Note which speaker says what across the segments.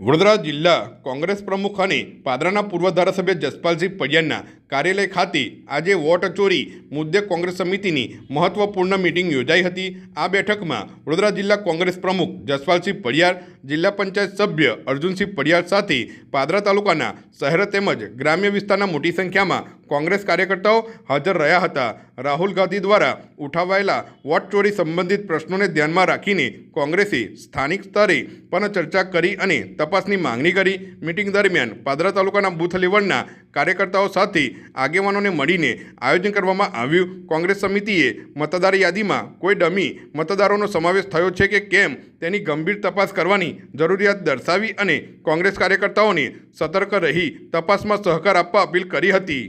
Speaker 1: વડોદરા જિલ્લા કોંગ્રેસ પ્રમુખ અને પાદરાના પૂર્વ ધારાસભ્ય જસપાલસિંહ પડિયારના કાર્યાલય ખાતે આજે વોટ ચોરી મુદ્દે કોંગ્રેસ સમિતિની મહત્વપૂર્ણ મિટિંગ યોજાઈ હતી. આ બેઠકમાં વડોદરા જિલ્લા કોંગ્રેસ પ્રમુખ જસપાલસિંહ પડિયાર, જિલ્લા પંચાયત સભ્ય અર્જુનસિંહ પડિયાર સાથે પાદરા તાલુકાના શહેર તેમજ ગ્રામ્ય વિસ્તારના મોટી સંખ્યામાં કોંગ્રેસ કાર્યકર્તાઓ હાજર રહ્યા હતા. રાહુલ ગાંધી દ્વારા ઉઠાવાયેલા વોટ ચોરી સંબંધિત પ્રશ્નોને ધ્યાનમાં રાખીને કોંગ્રેસે સ્થાનિક સ્તરે પણ ચર્ચા કરી અને તપાસની માંગણી કરી. મિટિંગ દરમિયાન પાદરા તાલુકાના બૂથ લેવલના કાર્યકર્તાઓ સાથે આગેવાનોને મળીને આયોજન કરવામાં આવ્યું. કોંગ્રેસ સમિતિએ મતદાર યાદીમાં કોઈ ડમી મતદારોનો સમાવેશ થયો છે કે કેમ તેની ગંભીર તપાસ કરવાની જરૂરિયાત દર્શાવી અને કોંગ્રેસ કાર્યકર્તાઓને સતર્ક રહી તપાસમાં સહકાર આપવા અપીલ કરી હતી.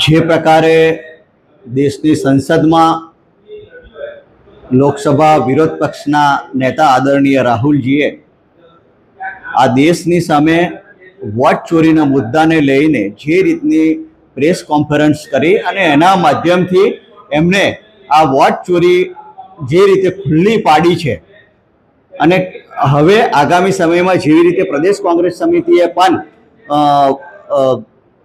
Speaker 2: જે પ્રકારે દેશની સંસદમાં લોકસભા વિરોધ પક્ષના નેતા આદરણીય રાહુલજીએ આ દેશની સામે વોટ ચોરીના મુદ્દાને લઈને જે રીતની પ્રેસ કોન્ફરન્સ કરી અને એના માધ્યમથી એમને આ વોટ ચોરી જે રીતે ખુલ્લી પાડી છે અને હવે આગામી સમયમાં જેવી રીતે પ્રદેશ કોંગ્રેસ સમિતિએ પણ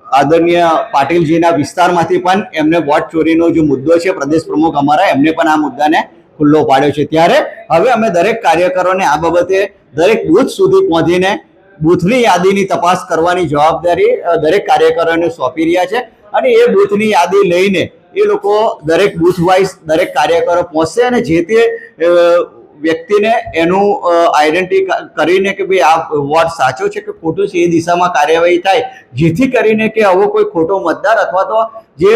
Speaker 2: આદરણીય પાટીલજીના વિસ્તારમાંથી પણ એમને વોટ ચોરીનો જે મુદ્દો છે, પ્રદેશ પ્રમુખ અમારા, એમને પણ આ મુદ્દાને ખુલ્લો પાડ્યો છે. ત્યારે હવે અમે દરેક કાર્યકરોને આ બાબતે દરેક બૂથ સુધી પહોંચીને બૂથની યાદીની તપાસ કરવાની જવાબદારી દરેક કાર્યકરોને સોંપી રહ્યા છે. અને એ બૂથની યાદી લઈને એ લોકો દરેક બૂથ વાઇઝ દરેક કાર્યકરો પહોંચશે અને જે તે વ્યક્તિને એનું આઈડેન્ટિટી કરીને કે ભાઈ આ વોટ સાચો છે કે ખોટો છે એ દિશામાં કાર્યવાહી થાય, જેથી કરીને કે આવો કોઈ ખોટો મતદાર અથવા તો જે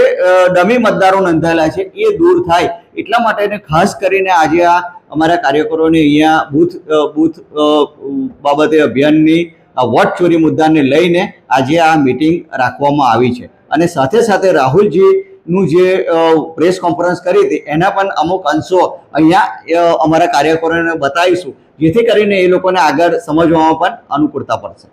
Speaker 2: ડમી મતદારો નોંધાયેલા છે એ દૂર થાય. એટલા માટે ખાસ કરીને આજે આ અમારા કાર્યકરોને અહીંયા બૂથ બૂથ બાબતે અભિયાનની વોટ ચોરી મુદ્દાને લઈને આજે આ મિટિંગ રાખવામાં આવી છે. અને સાથે સાથે રાહુલજીનું જે પ્રેસ કોન્ફરન્સ કરી હતી, એના પણ અમુક અંશો અહીંયા અમારા કાર્યકરોને બતાવીશું, જેથી કરીને એ લોકોને આગળ સમજવામાં પણ અનુકૂળતા પડશે.